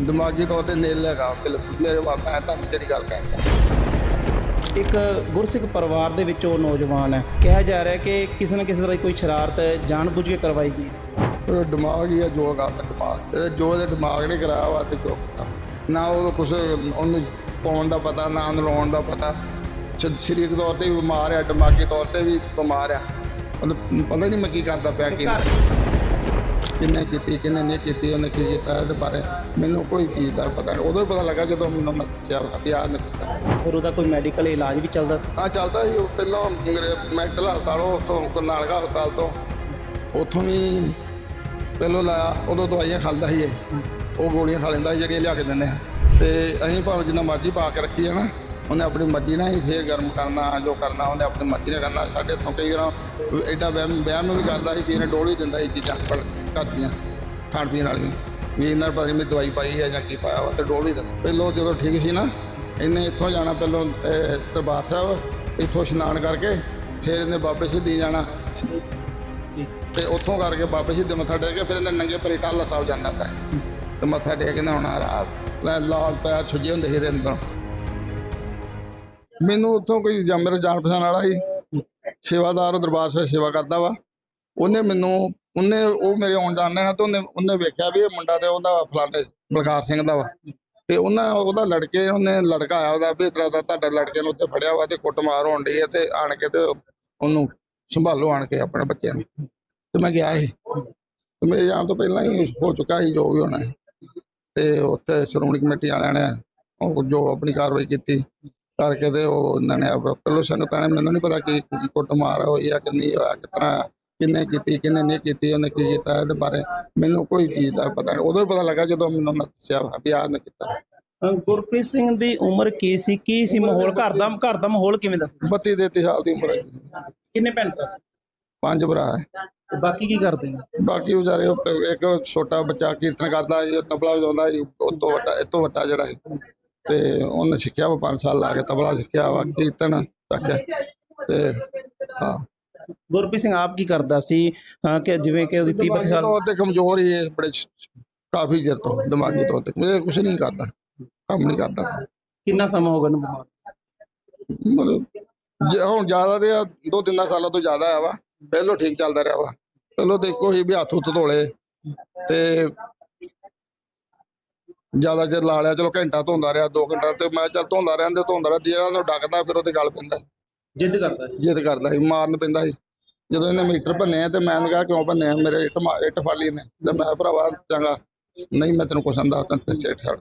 ਦਿਮਾਗੀ ਤੌਰ ਤੇ ਨੇਲ ਹੈਗਾ ਬਿਲਕੁਲ ਮੇਰੇ ਬਾਪ ਮੈਂ ਤੁਹਾਨੂੰ ਜਿਹੜੀ ਗੱਲ ਕਹਿੰਦਾ ਇੱਕ ਗੁਰਸਿੱਖ ਪਰਿਵਾਰ ਦੇ ਵਿੱਚੋਂ ਨੌਜਵਾਨ ਹੈ। ਕਿਹਾ ਜਾ ਰਿਹਾ ਹੈ ਕਿ ਕਿਸੇ ਨਾ ਕਿਸੇ ਤਰ੍ਹਾਂ ਦੀ ਕੋਈ ਸ਼ਰਾਰਤ ਜਾਣਬੁੱਝ ਕੇ ਕਰਵਾਈ ਗਈ। ਉਹ ਦਿਮਾਗ ਹੀ ਹੈ ਜੋ ਗਾ ਦਿਮਾਗ। ਜੋ ਦੇ ਦਿਮਾਗ ਨੇ ਕਰਾਇਆ ਵਾ ਤੇ ਜੋ ਕੀਤਾ। ਨਾ ਉਹ ਕੁਛ ਉਹਨੂੰ ਪਾਉਣ ਦਾ ਪਤਾ ਨਾ ਉਹਨੂੰ ਲਾਉਣ ਦਾ ਪਤਾ। ਸਰੀਰਕ ਤੌਰ ਤੇ ਵੀ ਬਿਮਾਰ ਹੈ ਦਿਮਾਗੀ ਤੌਰ ਤੇ ਵੀ ਬਿਮਾਰ ਆ। ਉਹਨੂੰ ਪਤਾ ਨਹੀਂ ਮੈਂ ਕੀ ਕਰਦਾ ਪਿਆ ਕੀ ਨਹੀਂ। ਕਿੰਨੇ ਕੀਤੀ ਕਿੰਨੇ ਨਹੀਂ ਕੀਤੀ ਉਹਨੇ ਕੀ ਕੀਤਾ ਇਹਦੇ ਬਾਰੇ ਮੈਨੂੰ ਕੋਈ ਚੀਜ਼ ਦਾ ਪਤਾ ਨਹੀਂ। ਉਦੋਂ ਹੀ ਪਤਾ ਲੱਗਾ ਜਦੋਂ ਮੈਨੂੰ ਮੈਂ ਦੱਸਿਆ ਵਾ ਵੀ ਆਹ ਨੇ ਕੀਤਾ। ਫਿਰ ਉਹਦਾ ਕੋਈ ਮੈਡੀਕਲ ਇਲਾਜ ਵੀ ਚੱਲਦਾ ਸੀ? ਆ ਚੱਲਦਾ ਸੀ। ਉਹ ਪਹਿਲਾਂ ਮੈਂਟਲ ਹਸਪਤਾਲੋਂ ਉੱਥੋਂ ਨਾਲਗਾ ਹਸਪਤਾਲ ਤੋਂ। ਉੱਥੋਂ ਵੀ ਪਹਿਲੋਂ ਲਾਇਆ ਉਦੋਂ ਦਵਾਈਆਂ ਖਾਂਦਾ ਸੀ ਇਹ। ਉਹ ਗੋਲੀਆਂ ਖਾ ਲੈਂਦਾ ਸੀ ਜਿਹੜੀਆਂ ਲਿਆ ਕੇ ਦਿੰਦੇ ਆ। ਤੇ ਅਸੀਂ ਭਾਵੇਂ ਜਿੰਨਾ ਮਰਜ਼ੀ ਪਾ ਕੇ ਰੱਖੀ ਹੈ ਨਾ ਉਹਨੇ ਆਪਣੀ ਮਰਜ਼ੀ ਨਾਲ ਹੀ ਫੇਰ ਗਰਮ ਕਰਨਾ ਜੋ ਕਰਨਾ ਉਹਨੇ ਆਪਣੀ ਮਰਜ਼ੀ ਨਾਲ ਕਰਨਾ। ਸਾਡੇ ਇੱਥੋਂ ਕਈ ਵਾਰ ਐਡਾ ਵਹਿਮ ਵਹਿਮ ਵੀ ਕਰਦਾ ਸੀ ਕਿ ਇਹਨੇ ਡੋਲ ਹੀ ਦਿੰਦਾ ਸੀ ਚੀਜ਼ਾਂ। ਪਰ ਕਰਦੀਆਂ, ਖਾਣ ਪੀਣ ਵਾਲੀਆਂ। ਵੀ ਇਹਨਾਂ ਪਤਾ ਨਹੀਂ ਮੈਂ ਦਵਾਈ ਪਾਈ ਹੈ ਜਾਂ ਕੀ ਪਾਇਆ ਵਾ, ਤੇ ਡੋਲ ਹੀ ਦਿੰਦਾ ਪਹਿਲੋਂ ਜਦੋਂ ਠੀਕ ਸੀ ਨਾ, ਇਹਨੇ ਇੱਥੋਂ ਜਾਣਾ ਪਹਿਲੋਂ ਦਰਬਾਰ ਸਾਹਿਬ, ਇੱਥੋਂ ਇਸ਼ਨਾਨ ਕਰਕੇ, ਫਿਰ ਇਹਨੇ ਬਾਬੇ ਸਿੱਧੀ ਜਾਣਾ। ਤੇ ਉੱਥੋਂ ਕਰਕੇ ਬਾਬੇ ਸਿੱਧੇ ਮੱਥਾ ਟੇਕ ਕੇ, ਫਿਰ ਇਹਨੇ ਨੰਗੇ ਪਰੇ ਟਾਲਾ ਸਾਹਿਬ ਜਾਂਦਾ ਹੁੰਦਾ ਹੈ। ਤੇ ਮੱਥਾ ਟੇਕ ਕੇ ਨਹਾਉਣਾ ਰਾਤ। ਲੈ, ਲਾਲ ਪੈਰ ਸੁੱਜੇ ਹੁੰਦੇ ਸੀ ਇਹਦੇ ਅੰਦਰ। ਮੈਨੂੰ ਉੱਥੋਂ ਕੋਈ ਜਾਂ ਮੇਰਾ ਜਾਣ ਪਛਾਣ ਵਾਲਾ ਸੀ। ਸੇਵਾਦਾਰ ਦਰਬਾਰ ਸਾਹਿਬ ਸੇਵਾ ਕਰਦਾ ਵਾ। ਉਹਨੇ ਮੈਨੂੰ ਉਹਨੇ ਉਹ ਮੇਰੇ ਆਉਣ ਜਾਣ ਨਾਲ ਤੇ ਉਹਨੇ ਉਹਨੇ ਵੇਖਿਆ ਵੀ ਇਹ ਮੁੰਡਾ ਤੇ ਉਹਦਾ ਫਲਾਣੇ ਬਲਕਾਰ ਸਿੰਘ ਦਾ ਵਾ। ਤੇ ਉਹਨਾਂ, ਉਹਦਾ ਲੜਕੇ, ਉਹਨੇ ਲੜਕਾ ਆਇਆ ਉਹਦਾ ਵੀ ਇਸ ਦਾ ਤੁਹਾਡੇ ਲੜਕੇ ਨੂੰ ਉੱਤੇ ਫੜਿਆ ਵਾ ਤੇ ਕੁੱਟਮਾਰ ਹੋਣ ਡਈ ਹੈ ਤੇ ਆਣ ਕੇ ਤੇ ਉਹਨੂੰ ਸੰਭਾਲੋ ਆਣ ਕੇ ਆਪਣੇ ਬੱਚਿਆਂ ਨੂੰ। ਤੇ ਮੈਂ ਗਿਆ ਸੀ। ਤੇ ਮੇਰੇ ਜਾਣ ਤੋਂ ਪਹਿਲਾਂ ਹੀ ਹੋ ਚੁੱਕਾ ਸੀ ਜੋ ਵੀ ਹੋਣਾ ਸੀ। ਤੇ ਉੱਥੇ ਸ਼੍ਰੋਮਣੀ ਕਮੇਟੀ ਵਾਲਿਆਂ ਨੇ ਉਹ ਜੋ ਆਪਣੀ ਕਾਰਵਾਈ ਕੀਤੀ ਕਰਕੇ ਤੇ ਉਹ ਉਹਨਾਂ ਨੇ ਆਪ- ਸੰਗਤਾਂ ਨੇ ਮੈਨੂੰ ਨਹੀਂ ਪਤਾ ਕਿ ਕੁੱਟਮਾਰ ਹੋਈ ਆ ਕਿ ਨਹੀਂ ਹੋਇਆ ਕਿਤਨਾ ਕਿੰਨੇ ਕੀਤੀ ਕਿੰਨੇ ਨਹੀਂ ਕੀਤੀ ਉਹਨੇ ਕੀ ਕੀਤਾ ਇਹਦੇ ਬਾਰੇ ਮੈਨੂੰ ਕੋਈ ਚੀਜ਼ ਦਾ ਪਤਾ ਨਹੀਂ। ਉਦੋਂ ਹੀ ਪਤਾ ਲੱਗਾ ਜਦੋਂ ਮੈਨੂੰ ਦੱਸਿਆ ਵਾ ਆਹ ਨੇ ਕੀਤਾ। ਅਹ ਗੁਰਪ੍ਰੀਤ ਸਿੰਘ ਦੀ ਉਮਰ ਕੀ ਸੀ? ਕੀ ਸੀ ਮਾਹੌਲ? ਘਰ ਦਾ ਘਰ ਦਾ ਮਾਹੌਲ ਕਿਵੇਂ ਦਾ ਸੀ? 32 ਦੇ 33 ਸਾਲ ਦੀ ਉਮਰ ਹੈ ਕਿੰਨੇ ਭੈਣ ਭਰਾ ਸੀ? ਪੰਜ ਭਰਾ ਹੈ। ਤੇ ਬਾਕੀ ਕੀ ਕਰਦੇ ਨੇ? ਬਾਕੀ ਵਿਚਾਰੇ ਉਹ ਪ- ਇੱਕ ਛੋਟਾ ਬੱਚਾ ਕੀਰਤਨ ਕਰਦਾ ਉਹ ਤਬਲਾ ਵਜਾਉਂਦਾ ਸੀ ਉਹ ਤੋਂ ਵੱਡਾ ਇਹ ਤੋਂ ਵੱਡਾ ਜਿਹੜਾ ਸੀ। ਤੇ ਉਹਨੇ ਸਿੱਖਿਆ ਵਾ 5 ਸਾਲ ਲਾ ਕੇ ਤਬਲਾ ਸਿੱਖਿਆ ਵਾ ਕੀਰਤਨ ਸਿੱਖਿਆ। ਤੇ ਹਾਂ। ਗੁਰਪ੍ਰੀਤ ਸਿੰਘ ਆਪ ਕੀ ਕਰਦਾ ਸੀ? ਅਹ ਕਿ ਜਿਵੇਂ ਕਿ ਉਹਦੀ 30 ਦਿਮਾਗੀ ਸਾਲ ਤੌਰ ਤੇ ਕਮਜ਼ੋਰ ਹੀ ਹੈ ਬੜੇ ਸ਼- ਕਾਫੀ ਚਿਰ ਤੋਂ ਦਿਮਾਗੀ ਤੌਰ ਤੇ। ਇਹ ਕੁਝ ਨਹੀਂ ਕਰਦਾ ਕੰਮ ਨਹੀਂ ਕਰਦਾ। ਕਿੰਨਾ ਸਮਾਂ ਹੋ ਗਿਆ ਨੂੰ ਬਿਮਾਰ ਮਤਲਬ ਜੇ ਹੁਣ ਜ਼ਿਆਦਾ ਦੇ ਆ, ਦੋ ਤਿੰਨ ਸਾਲਾਂ ਤੋਂ ਜ਼ਿਆਦਾ ਆ ਵਾ। ਪਹਿਲੋਂ ਠੀਕ ਚੱਲਦਾ ਰਿਹਾ ਵਾ। ਪਹਿਲੋਂ ਦੇਖੋ ਹੀ ਵੀ ਹੱਥ ਹੁੱਥ ਧੋਲੇ ਤੇ ਜ਼ਿਆਦਾ ਚਿਰ ਲਾ ਲਿਆ ਚਲੋ ਘੰਟਾ ਧੋਂਦਾ ਰਿਹਾ 2 ਘੰਟਾ ਤੇ ਮੈਂ ਚੱਲ ਧੋਂਦਾ ਰਹਿੰਦੇ ਧੋਂਦਾ ਰਿਹਾ ਜਿਹੜਾ ਨੂੰ ਡੱਕਦਾ ਫਿਰ ਉਹਦੇ ਗਲ ਪੈਂਦਾ। ਜਿੱਦ ਕਰਦਾ ਸੀ। ਜਿੱਦ ਕਰਦਾ ਸੀ ਮਾਰਨ ਪੈਂਦਾ ਸੀ। ਜਦੋਂ ਇਹਨੇ ਮੀਟਰ ਭੰਨੇ ਤੇ ਮੈਂ ਉਹਨੂੰ ਕਿਹਾ ਕਿਉਂ ਭੰਨੇ ਆ? ਮੇਰੇ ਇੱਟ ਮਾ- ਇੱਟ ਫੜ ਲਈ ਨੇ ਤੇ ਮੈਂ ਭਰਾਵਾ ਚੰਗਾ। ਨਹੀਂ ਮੈਂ ਤੈਨੂੰ ਕੁਛ ਆਂਦਾ ਤਾਂ ਛੇੜ ਛੱਡ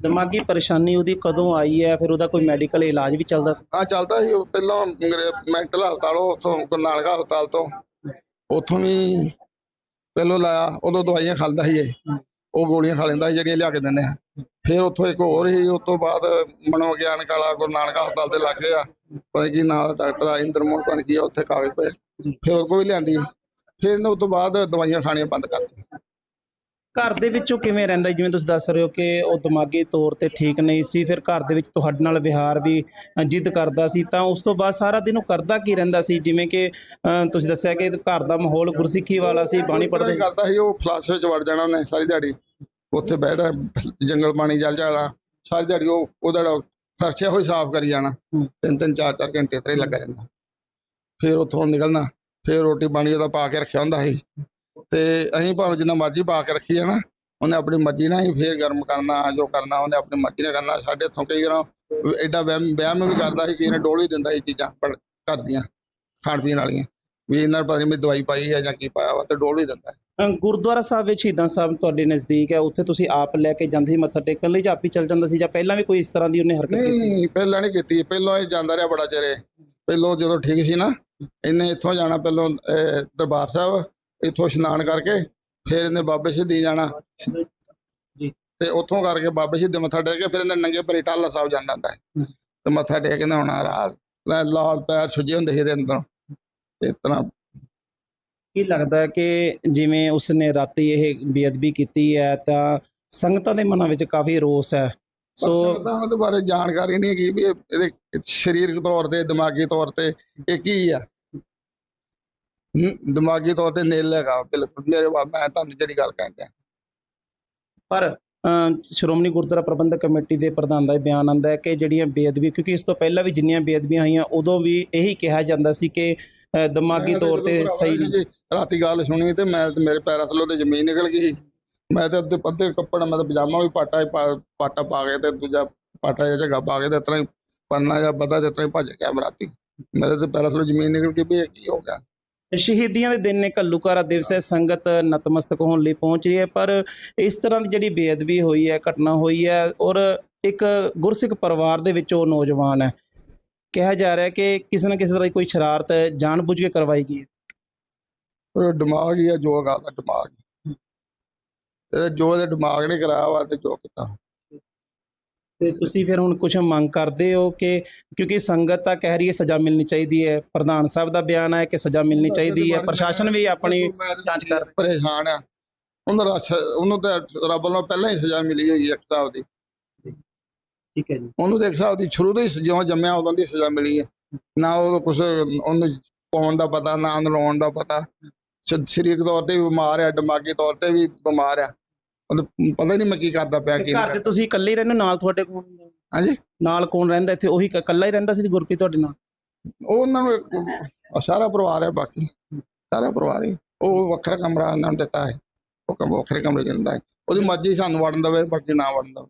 ਦਿਮਾਗੀ ਪਰੇਸ਼ਾਨੀ ਉਹਦੀ ਕਦੋਂ ਆਈ ਹੈ? ਫਿਰ ਉਹਦਾ ਕੋਈ ਮੈਡੀਕਲ ਇਲਾਜ ਵੀ ਚੱਲਦਾ ਸੀ? ਆ ਚੱਲਦਾ ਸੀ। ਉਹ ਪਹਿਲਾਂ ਮੈਂਟਲ ਹਸਪਤਾਲੋਂ ਉੱਥੋਂ ਗੁਰਨਾਨਕਾ ਹਸਪਤਾਲ ਤੋਂ। ਉੱਥੋਂ ਵੀ ਪਹਿਲੋਂ ਲਾਇਆ ਉਦੋਂ ਦਵਾਈਆਂ ਖਾਂਦਾ ਸੀ ਇਹ। ਉਹ ਗੋਲੀਆਂ ਖਾ ਲੈਂਦਾ ਸੀ ਜਿਹੜੀਆਂ ਲਿਆ ਕੇ ਦਿੰਦੇ ਆ। ਫਿਰ ਉੱਥੋਂ ਇੱਕ ਹੋਰ ਸੀ ਉਸ ਤੋਂ ਬਾਅਦ ਮਨੋਵਿਗਿਆਨਕ ਵਾਲਾ ਗੁਰਨਾਨਕਾ ਹਸਪਤਾਲ ਦੇ ਲੱਗੇ ਆ। ਪਤਾ ਕੀ ਨਾਂ ਡਾਕਟਰ ਆ ਇੰਦਰਮੋਹਨ ਪਤਾ ਕੀ ਆ ਉੱਥੇ ਕਾਗਜ਼ ਪਏ। ਫਿਰ ਉਹ ਕੋਈ ਲਿਆਂਦੀ ਫਿਰ ਇਹਨੇ ਉਸ ਤੋਂ ਬਾਅਦ ਦਵਾਈਆਂ ਖਾਣੀਆਂ ਬੰਦ ਕਰਤੀਆਂ। ਘਰ ਦੇ ਵਿੱਚੋਂ ਕਿਵੇਂ ਰਹਿੰਦਾ ਜਿਵੇਂ ਤੁਸੀਂ ਦੱਸ ਰਹੇ ਹੋ ਕਿ ਉਹ ਦਿਮਾਗੀ ਤੌਰ ਤੇ ਠੀਕ ਨਹੀਂ ਸੀ ਫਿਰ ਘਰ ਦੇ ਵਿੱਚ ਤੁਹਾਡੇ ਨਾਲ ਵਿਹਾਰ ਵੀ ਜਿੱਦ ਕਰਦਾ ਸੀ ਤਾਂ ਉਸ ਤੋਂ ਬਾਅਦ ਸਾਰਾ ਦਿਨ ਉਹ ਕਰਦਾ ਕੀ ਰਹਿੰਦਾ ਸੀ? ਜਿਵੇਂ ਕਿ ਤੁਸੀਂ ਦੱਸਿਆ ਕਿ ਘਰ ਦਾ ਮਾਹੌਲ ਗੁਰਸਿੱਖੀ ਵਾਲਾ ਸੀ ਬਾਣੀ ਪੜ੍ਹਦੇ। ਕਰਦਾ ਸੀ ਉਹ ਫਲਾਸ ਵਿੱਚ ਵੜ ਜਾਣਾ ਉਹਨੇ ਸਾਰੀ ਦਿਹਾੜੀ। ਉੱਥੇ ਬੈਠਾ ਜੰਗਲ ਪਾਣੀ ਜਲ ਜਾਣਾ ਸਾਰੀ ਦਿਹਾੜੀ ਉਹ ਉਹਦਾ ਖਰਚਾ ਹੋਈ ਸਾਫ਼ ਕਰੀ ਜਾਣਾ। ਤਿੰਨ ਤਿੰਨ ਚਾਰ ਚਾਰ ਘੰਟੇ ਤੇ ਲੱਗਾ ਰਹਿੰਦਾ। ਫਿਰ ਉੱਥੋਂ ਨਿਕਲਣਾ ਫਿਰ ਰੋਟੀ ਪਾਣੀ ਉਹਦਾ ਪਾ ਕੇ ਰੱਖਿਆ ਹੁੰਦਾ ਸੀ। ਤੇ ਅਸੀਂ ਭਾਵੇਂ ਜਿੰਨਾ ਮਰਜ਼ੀ ਪਾ ਕੇ ਰੱਖੀ ਨਾ ਉਹਨੇ ਆਪਣੀ ਮਰਜ਼ੀ ਨਾਲ ਹੀ ਫੇਰ ਗਰਮ ਕਰਨਾ ਜੋ ਕਰਨਾ ਉਹਨੇ ਆਪਣੀ ਮਰਜ਼ੀ ਨਾਲ ਕਰਨਾ। ਸਾਡੇ ਇੱਥੋਂ ਕਈ ਵਾਰ ਐਡਾ ਵਹਿਮ ਵਹਿਮ ਵੀ ਕਰਦਾ ਸੀ ਕਿ ਇਹਨੇ ਡੋਲ ਹੀ ਦਿੰਦਾ ਸੀ ਚੀਜ਼ਾਂ ਪਰ ਕਰਦੀਆਂ ਖਾਣ ਪੀਣ ਵਾਲੀਆਂ। ਵੀ ਇਹਨਾਂ ਨੂੰ ਪਤਾ ਨਹੀਂ ਮੈਂ ਦਵਾਈ ਪਾਈ ਹੈ ਜਾਂ ਕੀ ਪਾਇਆ ਵਾ ਤੇ ਡੋਲ ਹੀ ਦਿੰਦਾ ਗੁਰਦੁਆਰਾ ਸਾਹਿਬ ਵਿੱਚ ਸ਼ਹੀਦਾਂ ਸਾਹਿਬ ਤੁਹਾਡੇ ਨਜ਼ਦੀਕ ਹੈ ਉੱਥੇ ਤੁਸੀਂ ਆਪ ਲੈ ਕੇ ਜਾਂਦੇ ਸੀ ਮੱਥਾ ਟੇਕਣ ਲਈ ਜਾਂ ਆਪ ਹੀ ਚੱਲ ਜਾਂਦਾ ਸੀ ਜਾਂ ਪਹਿਲਾਂ ਵੀ ਕੋਈ ਇਸ ਤਰ੍ਹਾਂ ਦੀ ਉਹਨੇ ਹਰਕਤ ਕੀਤੀ ਨਹੀਂ ਪਹਿਲਾਂ ਨਹੀਂ ਕੀਤੀ ਪਹਿਲਾਂ ਇਹ ਜਾਂਦਾ ਰਿਹਾ ਬੜਾ ਚਿਰ। ਪਹਿਲੋਂ ਜਦੋਂ ਠੀਕ ਸੀ ਨਾ ਇਹਨੇ ਇੱਥੋਂ ਜਾਣਾ ਪਹਿਲੋਂ ਦਰਬਾਰ ਸਾਹਿਬ ਇੱਥੋਂ ਇਸ਼ਨਾਨ ਕਰਕੇ ਫਿਰ ਇਹਨੇ ਬਾਬੇ ਸਿੱਧੀ ਜਾਣਾ ਜੀ। ਤੇ ਉੱਥੋਂ ਕਰਕੇ ਬਾਬੇ ਸਿੱਧੇ ਮੱਥਾ ਟੇਕ ਕੇ ਫਿਰ ਇਹਨੇ ਨੰਗੇ ਪਰੇ ਟਾਲਾ ਸਾਹਿਬ ਜਾਂਦਾ ਹੁੰਦਾ। ਤੇ ਮੱਥਾ ਟੇਕ ਕੇ ਨਹਾਉਣਾ ਰਾਤ ਲੈ ਲਾਲ ਪੈਰ ਸੁੱਜੇ ਹੁੰਦੇ ਸੀ ਇਹਦੇ ਅੰਦਰ ਤੇ ਇਸ ਤਰ੍ਹਾਂ ਕੀ ਲੱਗਦਾ ਹੈ ਕਿ ਜਿਵੇਂ ਉਸਨੇ ਰਾਤੀ ਇਹ ਬੇਅਦਬੀ ਕੀਤੀ ਹੈ ਤਾਂ ਸੰਗਤਾਂ ਦੇ ਮਨਾਂ ਵਿੱਚ ਕਾਫੀ ਰੋਸ ਹੈ? ਸੋ ਸੋ ਉਹਦੇ ਬਾਰੇ ਜਾਣਕਾਰੀ ਨਹੀਂ ਹੈਗੀ ਵੀ ਇਹ- ਇਹਦੇ ਸਰੀਰਕ ਤੌਰ ਤੇ ਦਿਮਾਗੀ ਤੌਰ ਤੇ ਇਹ ਕੀ ਆ ਦਿਮਾਗੀ ਤੌਰ ਤੇ ਨੇਲ ਹੈਗਾ ਬਿਲਕੁਲ। ਮੇਰੇ ਮੈਂ ਤੁਹਾਨੂੰ ਜਿਹੜੀ ਗੱਲ ਕਹਿੰਦਾ ਪਰ ਸ਼੍ਰੋਮਣੀ ਗੁਰਦੁਆਰਾ ਪ੍ਰਬੰਧਕ ਕਮੇਟੀ ਦੇ ਪ੍ਰਧਾਨ ਦਾ ਬਿਆਨ ਆਂਦਾ ਹੈ ਕਿ ਜਿਹੜੀਆਂ ਬੇਅਦਬੀ ਕਿਉਂਕਿ ਇਸ ਤੋਂ ਪਹਿਲਾਂ ਵੀ ਜਿੰਨੀਆਂ ਬੇਅਦਬੀਆਂ ਹੋਈਆਂ ਉਦੋਂ ਵੀ ਇਹੀ ਕਿਹਾ ਜਾਂਦਾ ਸੀ ਕਿ ਦਿਮਾਗੀ ਤੌਰ ਤੇ ਸਹੀ ਨਹੀਂ ਰਾਤੀ ਗੱਲ ਸੁਣੀ ਤੇ ਮੈਂ ਤੇ ਮੇਰੇ ਪੈਰਾਂ ਥੱਲੋਂ ਤੇ ਜ਼ਮੀਨ ਨਿਕਲ ਗਈ। ਮੈਂ ਤੇ ਅੱਧੇ ਅੱਧੇ ਕੱਪੜਾ ਮੈਂ ਤੇ ਪਜਾਮਾ ਵੀ ਪਾਟਾ ਹੀ ਪਾ- ਪਾਟਾ ਪਾ ਕੇ ਤੇ ਦੂਜਾ ਪਾਟਾ ਜਿਹਾ ਜਗਾ ਪਾ ਕੇ ਤੇ ਇਸ ਤਰ੍ਹਾਂ ਹੀ ਪੰਨਾ ਜਾਂ ਬਦਾ ਜਿਸ ਤਰ੍ਹਾਂ ਹੀ ਭੱਜ ਗਿਆ ਮੈਂ ਰਾਤੀ। ਮੇਰੇ ਤੇ ਪੈਰਾਂ ਥੱਲੋਂ ਜ਼ਮੀਨ ਨਿਕਲ ਗਈ ਵੀ ਇਹ ਕੀ ਹੋ ਗਿਆ। ਸ਼ਹੀਦੀਆਂ ਦੇ ਦਿਨ ਨੇ ਘੱਲੂਘਾਰਾ ਦਿਵਸ ਹੈ ਸੰਗਤ ਨਤਮਸਤਕ ਹੋਣ ਲਈ ਪਹੁੰਚ ਰਹੀ ਹੈ ਪਰ ਇਸ ਤਰ੍ਹਾਂ ਦੀ ਜਿਹੜੀ ਬੇਅਦਬੀ ਹੋਈ ਹੈ ਘਟਨਾ ਹੋਈ ਹੈ ਔਰ ਇੱਕ ਗੁਰਸਿੱਖ ਪਰਿਵਾਰ ਦੇ ਵਿੱਚ ਉਹ ਨੌਜਵਾਨ ਹੈ। ਕਿਹਾ ਜਾ ਰਿਹਾ ਕਿ ਕਿਸੇ ਨਾ ਕਿਸੇ ਤਰ੍ਹਾਂ ਦੀ ਕੋਈ ਸ਼ਰਾਰਤ ਜਾਣਬੁੱਝ ਕੇ ਕਰਵਾਈ ਗਈ ਹੈ। ਉਹ ਦਿਮਾਗ ਹੀ ਆ ਜੋ ਗਾ ਦਾ ਦਿਮਾਗ ਇਹ ਜੋ ਦੇ ਦਿਮਾਗ ਨੇ ਕਰਾਇਆ ਵਾ ਤੇ ਜੋ ਕੀਤਾ। ਤੇ ਤੁਸੀਂ ਫਿਰ ਹੁਣ ਕੁਝ ਮੰਗ ਕਰਦੇ ਹੋ ਕਿ ਕਿਉਂਕਿ ਸੰਗਤ ਤਾਂ ਕਹਿ ਰਹੀ ਹੈ ਸਜ਼ਾ ਮਿਲਣੀ ਚਾਹੀਦੀ ਹੈ ਪ੍ਰਧਾਨ ਸਾਹਿਬ ਦਾ ਬਿਆਨ ਹੈ ਕਿ ਸਜ਼ਾ ਮਿਲਣੀ ਚਾਹੀਦੀ ਹੈ ਪ੍ਰਸ਼ਾਸਨ ਵੀ ਆਪਣੀ ਜਾਂਚ ਕਰ ਪਰੇਸ਼ਾਨ ਆ। ਉਹਨਾਂ ਦਾ ਉਹਨੂੰ ਤਾਂ ਰੱਬ ਵੱਲੋਂ ਪਹਿਲਾਂ ਹੀ ਸਜ਼ਾ ਮਿਲੀ ਹੋਈ ਹੈ ਇੱਕ ਹਿਸਾਬ ਦੀ ਠੀਕ ਹੈ ਜੀ। ਉਹਨੂੰ ਇੱਕ ਹਿਸਾਬ ਦੀ ਸ਼ੁਰੂ ਤੋਂ ਹੀ ਜਿਉਂ ਜੰਮਿਆ ਉਦੋਂ ਦੀ ਸਜ਼ਾ ਮਿਲੀ ਹੈ। ਨਾ ਉਹ ਕੁਝ ਉਹਨੂੰ ਪਾਉਣ ਦਾ ਪਤਾ ਨਾ ਲਾਉਣ ਦਾ ਪਤਾ। ਸਰੀਰਕ ਤੌਰ ਤੇ ਵੀ ਬਿਮਾਰ ਆ ਦਿਮਾਗੀ ਤੌਰ ਤੇ ਵੀ ਬਿਮਾਰ ਆ ਉਹਨੂੰ ਪਤਾ ਹੀ ਨਹੀਂ ਮੈਂ ਕੀ ਕਰਦਾ ਪਿਆ ਕੀ ਘਰ 'ਚ ਕਰਦਾ। ਤੁਸੀਂ ਇਕੱਲੇ ਹੀ ਰਹਿੰਦੇ ਹੋ? ਨਾਲ ਤੁਹਾਡੇ ਕੋਲ ਹਾਂਜੀ? ਨਾਲ ਕੌਣ ਰਹਿੰਦਾ ਇੱਥੇ? ਉਹੀ ਕ- ਇਕੱਲਾ ਹੀ ਰਹਿੰਦਾ ਸੀ ਗੁਰਪ੍ਰੀਤ ਤੁਹਾਡੇ ਨਾਲ? ਉਹ ਉਹਨਾਂ ਨੂੰ ਸਾਰਾ ਪਰਿਵਾਰ ਹੈ ਬਾਕੀ। ਸਾਰਾ ਪਰਿਵਾਰ ਹੀ। ਉਹ ਵੱਖਰਾ ਕਮਰਾ ਉਹਨਾਂ ਨੂੰ ਦਿੱਤਾ ਹੈ। ਉਹ ਵੱਖਰੇ ਕਮਰੇ ਚ ਰਹਿੰਦਾ ਹੈ। ਉਹਦੀ ਮਰਜ਼ੀ ਸਾਨੂੰ ਵੜਨ ਦੇਵੇ ਮਰਜ਼ੀ ਨਾ ਵੜਨ ਦੇਵੇ।